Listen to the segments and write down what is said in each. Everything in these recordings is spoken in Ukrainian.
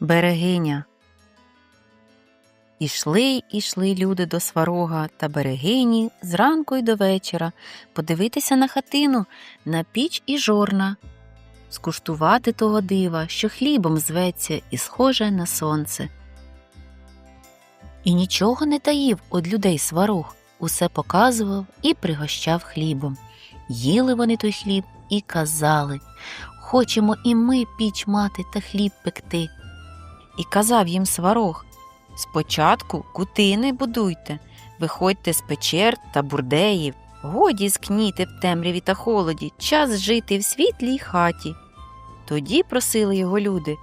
Берегиня. Ішли, ішли люди до сварога та берегині зранку й до вечора подивитися на хатину, на піч і жорна, скуштувати того дива, що хлібом зветься і схоже на сонце. І нічого не таїв од людей сварог, усе показував і пригощав хлібом. Їли вони той хліб і казали Хочемо і ми піч мати та хліб пекти. І казав їм сварог Спочатку кутини будуйте, виходьте з печер та бурдеїв, годі скніти в темряві та холоді, час жити в світлій хаті. Тоді просили його люди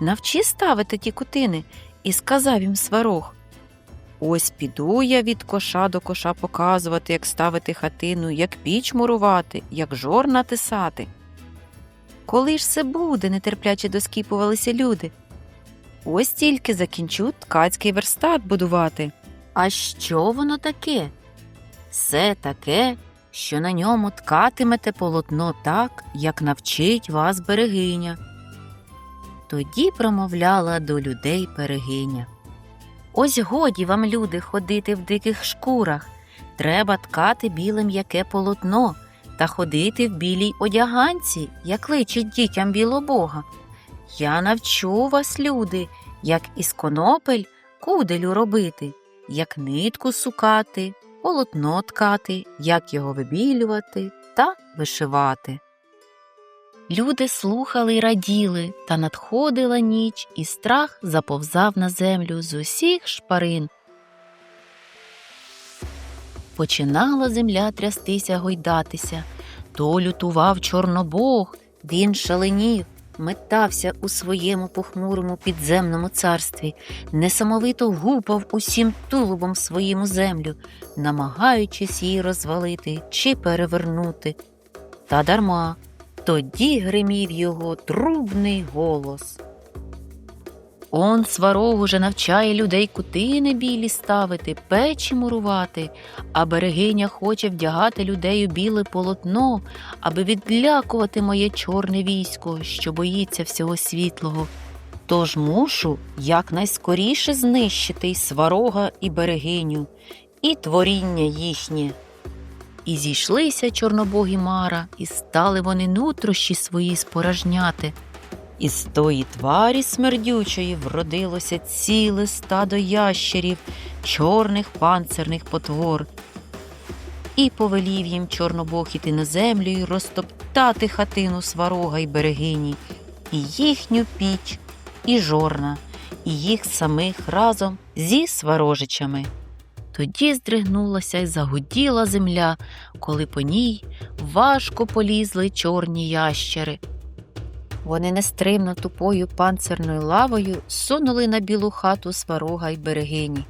навчи ставити ті кутини, і сказав їм сварог Ось піду я від коша до коша показувати, як ставити хатину, як піч мурувати, як жорна тисати. Коли ж це буде, нетерпляче доскіпувалися люди. Ось тільки закінчу ткацький верстат будувати. А що воно таке? Все таке, що на ньому ткатимете полотно так, як навчить вас берегиня. Тоді промовляла до людей берегиня. Ось годі вам, люди, ходити в диких шкурах. Треба ткати біле м'яке полотно та ходити в білій одяганці, як личить дітям білобога. Я навчу вас, люди, як із конопель куделю робити, як нитку сукати, полотно ткати, як його вибілювати та вишивати. Люди слухали й раділи, та надходила ніч, і страх заповзав на землю з усіх шпарин. Починала земля трястися, гойдатися, то лютував чорнобог, він шаленів, метався у своєму похмурому підземному царстві, несамовито гупав усім тулубом своїм у землю, намагаючись її розвалити чи перевернути. Та дарма. Тоді гримів його трубний голос. Он сварог уже навчає людей кутини білі ставити, печі мурувати, а берегиня хоче вдягати людей у біле полотно, аби відлякувати моє чорне військо, що боїться всього світлого. Тож мушу якнайскоріше знищити й сварога і берегиню, і творіння їхнє. І зійшлися чорнобогі Мара, і стали вони нутрощі свої спорожняти. І з тої тварі смердючої вродилося ціле стадо ящерів, чорних панцирних потвор. І повелів їм чорнобог іти на землю і розтоптати хатину сварога й берегині, і їхню піч, і жорна, і їх самих разом зі сварожичами. Тоді здригнулася й загуділа земля, коли по ній важко полізли чорні ящери. Вони нестримно тупою панцирною лавою сунули на білу хату сварога й берегині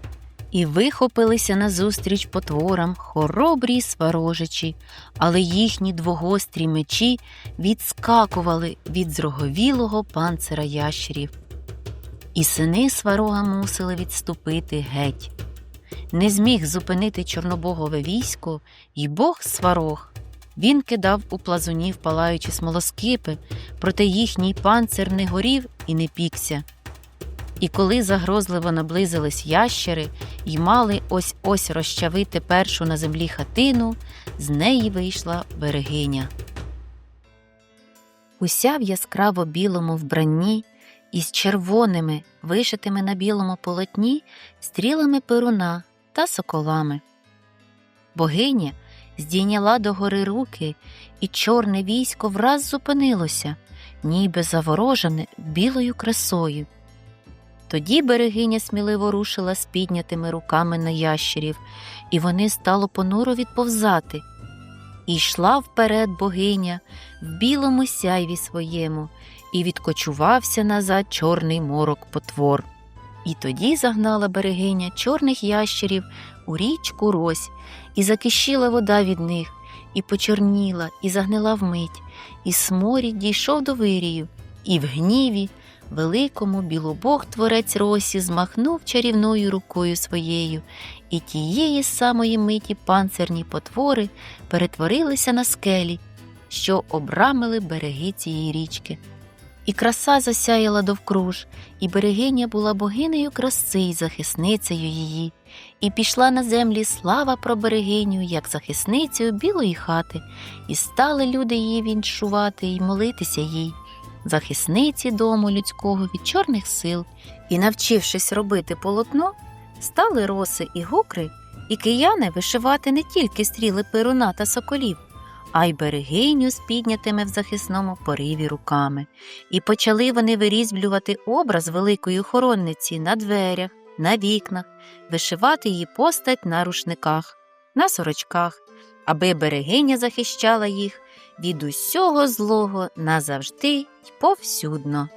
і вихопилися назустріч потворам хоробрі сварожичі, але їхні двогострі мечі відскакували від зроговілого панцира ящерів. І сини сварога мусили відступити геть. Не зміг зупинити чорнобогове військо й бог сварог. Він кидав у плазунів палаючі смолоскипи, проте їхній панцир не горів і не пікся. І коли загрозливо наблизились ящери й мали ось ось розчавити першу на землі хатину, з неї вийшла берегиня. Уся в яскраво білому вбранні із червоними, вишитими на білому полотні стрілами перуна та соколами. Богиня здійняла догори руки, і чорне військо враз зупинилося, ніби заворожене білою красою. Тоді берегиня сміливо рушила з піднятими руками на ящерів, і вони стало понуро відповзати. І йшла вперед богиня в білому сяйві своєму, і відкочувався назад чорний морок потвор. І тоді загнала берегиня чорних ящерів у річку Рось, і закищила вода від них, і почорніла, і загнила вмить, і сморід дійшов до вирію, і в гніві великому білобог творець Росі змахнув чарівною рукою своєю, і тієї самої миті панцирні потвори перетворилися на скелі, що обрамили береги цієї річки. І краса засяяла довкруж, і берегиня була богинею краси й захисницею її. І пішла на землі слава про берегиню, як захисницею білої хати, і стали люди її віншувати й молитися їй, захисниці дому людського від чорних сил, і, навчившись робити полотно, стали роси і гукри, і кияни вишивати не тільки стріли перуна та соколів, а й берегиню з піднятими в захисному пориві руками. І почали вони вирізблювати образ великої охоронниці на дверях, на вікнах, вишивати її постать на рушниках, на сорочках, аби берегиня захищала їх від усього злого назавжди й повсюдно.